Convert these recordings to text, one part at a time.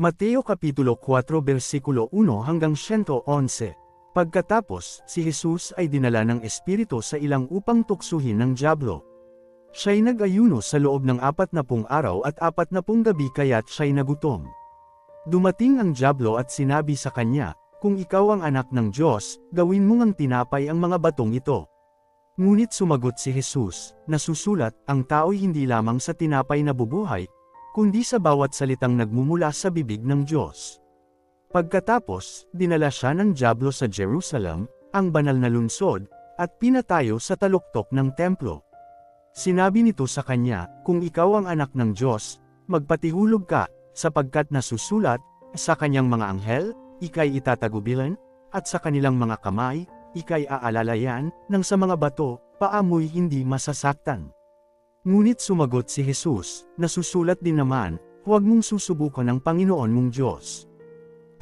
Mateo Kapitulo 4 versikulo 1 hanggang 111. Pagkatapos, si Jesus ay dinala ng Espiritu sa ilang upang tuksuhin ng Diablo. Siya'y nag-ayuno sa loob ng apat na pung araw at apat na pung gabi kaya't siya'y nagutom. Dumating ang Diablo at sinabi sa kanya, Kung ikaw ang anak ng Diyos, gawin mong ang tinapay ang mga batong ito. Ngunit sumagot si Jesus, nasusulat, ang tao'y hindi lamang sa tinapay na bubuhay, kundi sa bawat salitang nagmumula sa bibig ng Diyos. Pagkatapos, dinala siya ng Diablo sa Jerusalem, ang banal na lungsod, at pinatayo sa taluktok ng templo. Sinabi nito sa kanya, kung ikaw ang anak ng Diyos, magpatihulog ka, sapagkat nasusulat, sa kanyang mga anghel, ikay itatagubilan, at sa kanilang mga kamay, ikay aalalayan, nang sa mga bato, paamoy hindi masasaktan. Ngunit sumagot si Jesus, nasusulat din naman, huwag mong susubukan ang Panginoon mong Diyos.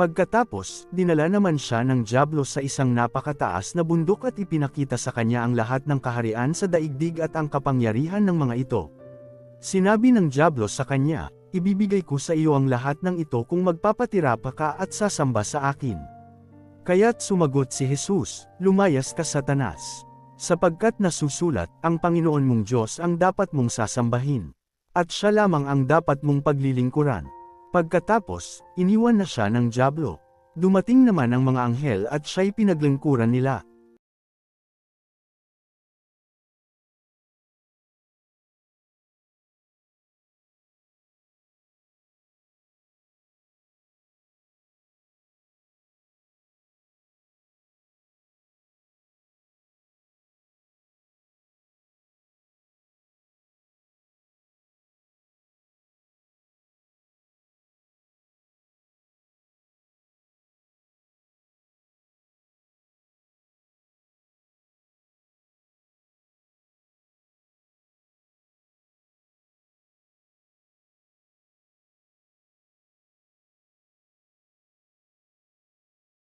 Pagkatapos, dinala naman siya ng Diablo sa isang napakataas na bundok at ipinakita sa kanya ang lahat ng kaharian sa daigdig at ang kapangyarihan ng mga ito. Sinabi ng Diablo sa kanya, ibibigay ko sa iyo ang lahat ng ito kung magpapatira pa ka at sasamba sa akin. Kaya't sumagot si Jesus, lumayas ka satanas. Sapagkat nasusulat, ang Panginoon mong Diyos ang dapat mong sasambahin. At siya lamang ang dapat mong paglilingkuran. Pagkatapos, iniwan na siya ng Diablo. Dumating naman ang mga anghel at siya'y pinaglingkuran nila.